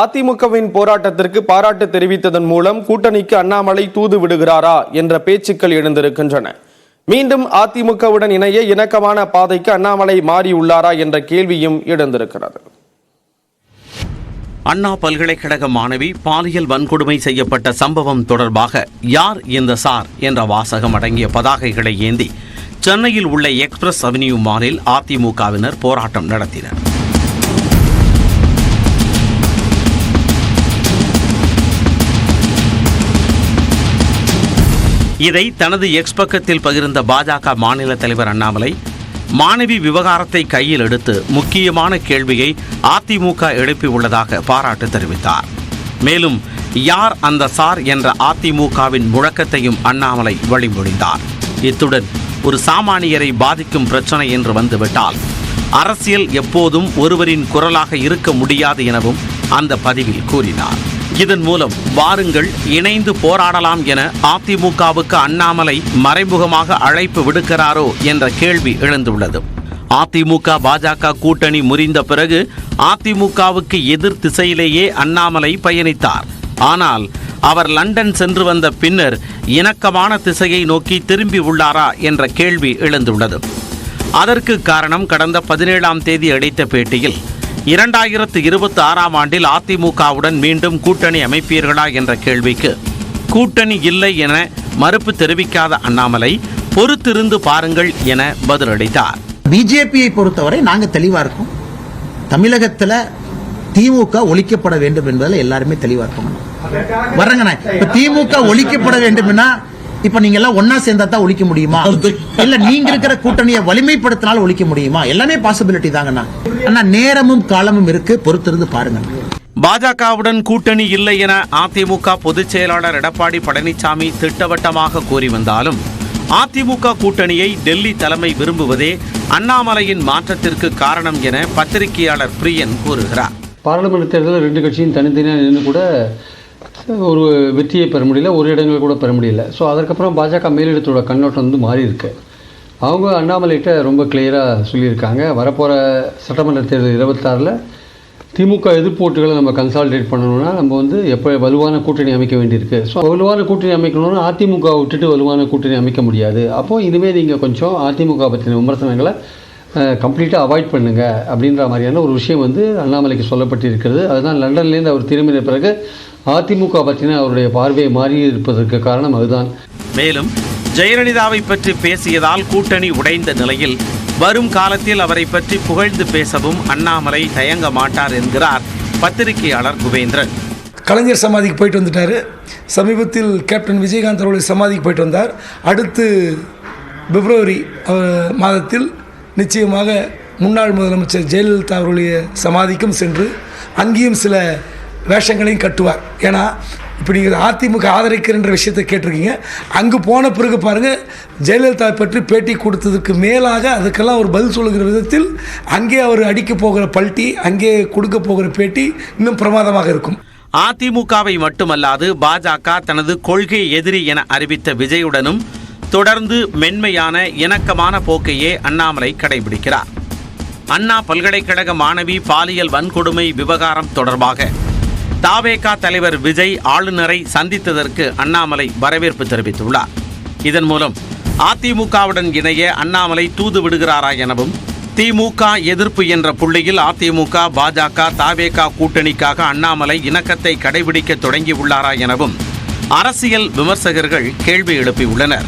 அதிமுகவின் போராட்டத்திற்கு பாராட்டு தெரிவித்ததன் மூலம் கூட்டணிக்கு அண்ணாமலை தூது விடுகிறாரா என்ற பேச்சுக்கள் எழுந்திருக்கின்றன. மீண்டும் அதிமுகவுடன் இணைய இணக்கமான பாதைக்கு அண்ணாமலை மாறியுள்ளாரா என்ற கேள்வியும் எழுந்திருக்கிறது. அண்ணா பல்கலைக்கழக மாணவி பாலியல் வன்கொடுமை செய்யப்பட்ட சம்பவம் தொடர்பாக யார் இந்த சார் என்ற வாசகம் அடங்கிய பதாகைகளை ஏந்தி சென்னையில் உள்ள எக்ஸ்பிரஸ் அவென்யூ மாலில் அதிமுகவினர் போராட்டம் நடத்தினர். இதை தனது எக்ஸ் பக்கத்தில் பகிர்ந்த பாஜக மாநில தலைவர் அண்ணாமலை மாணவி விவகாரத்தை கையில் எடுத்து முக்கியமான கேள்வியை அதிமுக எழுப்பியுள்ளதாக பாராட்டு தெரிவித்தார். மேலும் யார் அந்த சார் என்ற அதிமுகவின் முழக்கத்தையும் அண்ணாமலை வழிமொழிந்தார். இத்துடன் ஒரு சாமானியரை பாதிக்கும் பிரச்சனை என்று வந்துவிட்டால் அரசியல் எப்போதும் ஒருவரின் குரலாக இருக்க முடியாது எனவும் அந்த பதிவில் கூறினார். இதன் மூலம் வாருங்கள் இணைந்து போராடலாம் என அதிமுகவுக்கு அண்ணாமலை மறைமுகமாக அழைப்பு விடுக்கிறாரோ என்ற கேள்வி எழுந்துள்ளது. அதிமுக பாஜக கூட்டணி முறிந்த பிறகு அதிமுகவுக்கு எதிர் திசையிலேயே அண்ணாமலை பயணித்தார். ஆனால் அவர் லண்டன் சென்று வந்த பின்னர் இணக்கமான திசையை நோக்கி திரும்பி உள்ளாரா என்ற கேள்வி எழுந்துள்ளது. அதற்கு காரணம் கடந்த பதினேழாம் தேதி அளித்த பேட்டியில் இரண்டாயிரத்து இருபத்தி ஆறாம் ஆண்டில் அதிமுகவுடன் மீண்டும் கூட்டணி அமைப்பீர்களா என்ற கேள்விக்கு கூட்டணி இல்லை என மறுப்பு தெரிவிக்காத அண்ணாமலை பொறுத்திருந்து பாருங்கள் என பதிலளித்தார். பிஜேபியை பொறுத்தவரை நாங்கள் தெளிவாக இருக்கோம். தமிழகத்தில் திமுக ஒழிக்கப்பட வேண்டும் என்பதில் எல்லாருமே தெளிவாக இருக்கோம். வர்றங்கண்ணா இப்போ திமுக ஒழிக்கப்பட வேண்டும்னா இப்ப நீங்க எல்லாம் ஒன்னா சேர்ந்தா தான் ஒழிக்க முடியுமா? இல்ல நீங்க இருக்கிற கூட்டணியை வலிமைப்படுத்தினாலும் ஒழிக்க முடியுமா? எல்லாமே பாசிபிலிட்டி தாங்கண்ணா. அண்ணா நேரமும் காலமும் இருக்கு. பொறுத்திருந்து பாருங்க. பாஜகவுடன் கூட்டணி இல்லை என அதிமுக பொதுச் செயலாளர் எடப்பாடி பழனிசாமி திட்டவட்டமாக கூறி வந்தாலும் அதிமுக கூட்டணியை டெல்லி தலைமை விரும்புவதே அண்ணாமலையின் மாற்றத்திற்கு காரணம் என பத்திரிகையாளர் பிரியன் கூறுகிறார். பாராளுமன்ற தேர்தலில் ரெண்டு கட்சியும் தனித்தனியாக நின்று கூட ஒரு வெற்றியை பெற முடியல ஒரு இடங்கள் கூட பெற முடியல. ஸோ அதுக்கப்புறம் பாஜக மேலிடத்தோட கண்ணோட்டம் வந்து மாறி இருக்கு அவங்க அண்ணாமலைகிட்ட ரொம்ப கிளியராக சொல்லியிருக்காங்க. வரப்போகிற சட்டமன்ற தேர்தல் இருபத்தாறில் திமுக எதிர்ப்போட்டுகளை நம்ம கன்சாலிடேட் பண்ணணும்னா நம்ம வந்து எப்போ வலுவான கூட்டணி அமைக்க வேண்டியிருக்கு. ஸோ வலுவான கூட்டணி அமைக்கணும்னா அதிமுக விட்டுட்டு வலுவான கூட்டணி அமைக்க முடியாது. அப்போது இனிமேல் நீங்கள் கொஞ்சம் அதிமுக பற்றின விமர்சனங்களை கம்ப்ளீட்டாக அவாய்ட் பண்ணுங்கள் அப்படின்ற மாதிரியான ஒரு விஷயம் வந்து அண்ணாமலைக்கு சொல்லப்பட்டிருக்கிறது. அதுதான் லண்டன்லேருந்து அவர் திரும்பின பிறகு அதிமுக பற்றின அவருடைய பார்வை மாறி இருப்பதற்கு காரணம் அதுதான். மேலும் ஜெயலலிதாவை பற்றி பேசியதால் கூட்டணி உடைந்த நிலையில் வரும் காலத்தில் அவரை பற்றி புகழ்ந்து பேசவும் அண்ணாமலை தயங்க மாட்டார் என்கிறார் பத்திரிகையாளர் குபேந்திரன். கலைஞர் சமாதிக்கு போயிட்டு வந்துட்டார். சமீபத்தில் கேப்டன் விஜயகாந்த் அவருடைய சமாதிக்கு போயிட்டு வந்தார். அடுத்து பிப்ரவரி மாதத்தில் நிச்சயமாக முன்னாள் முதலமைச்சர் ஜெயலலிதா அவருடைய சமாதிக்கும் சென்று அங்கேயும் சில வேஷங்களையும் கட்டுவார். ஏன்னா இப்போ நீங்கள் அதிமுக ஆதரிக்கிறன்ற விஷயத்தை கேட்டிருக்கீங்க. அங்கே போன பிறகு பாருங்கள் ஜெயலலிதா பற்றி பேட்டி கொடுத்ததுக்கு மேலாக அதுக்கெல்லாம் ஒரு பதில் சொல்லுகிற விதத்தில் அங்கே அவர் அடிக்க போகிற பல்ட்டி அங்கே கொடுக்க போகிற பேட்டி இன்னும் பிரமாதமாக இருக்கும். அதிமுகவை மட்டுமல்லாது பாஜக தனது கொள்கை எதிரி என அறிவித்த விஜயுடனும் தொடர்ந்து மென்மையான இணக்கமான போக்கையே அண்ணாமலை கடைபிடிக்கிறார். அண்ணா பல்கலைக்கழக மாணவி பாலியல் வன்கொடுமை விவகாரம் தொடர்பாக தாவேகா தலைவர் விஜய் ஆளுநரை சந்தித்ததற்கு அண்ணாமலை வரவேற்பு தெரிவித்துள்ளார். இதன் மூலம் அதிமுகவுடன் இணைய அண்ணாமலை தூது விடுகிறாரா எனவும் திமுக எதிர்ப்பு என்ற புள்ளியில் அதிமுக பாஜக தாவேகா கூட்டணிக்காக அண்ணாமலை இணக்கத்தை கடைபிடிக்க தொடங்கியுள்ளாரா எனவும் அரசியல் விமர்சகர்கள் கேள்வி எழுப்பியுள்ளனர்.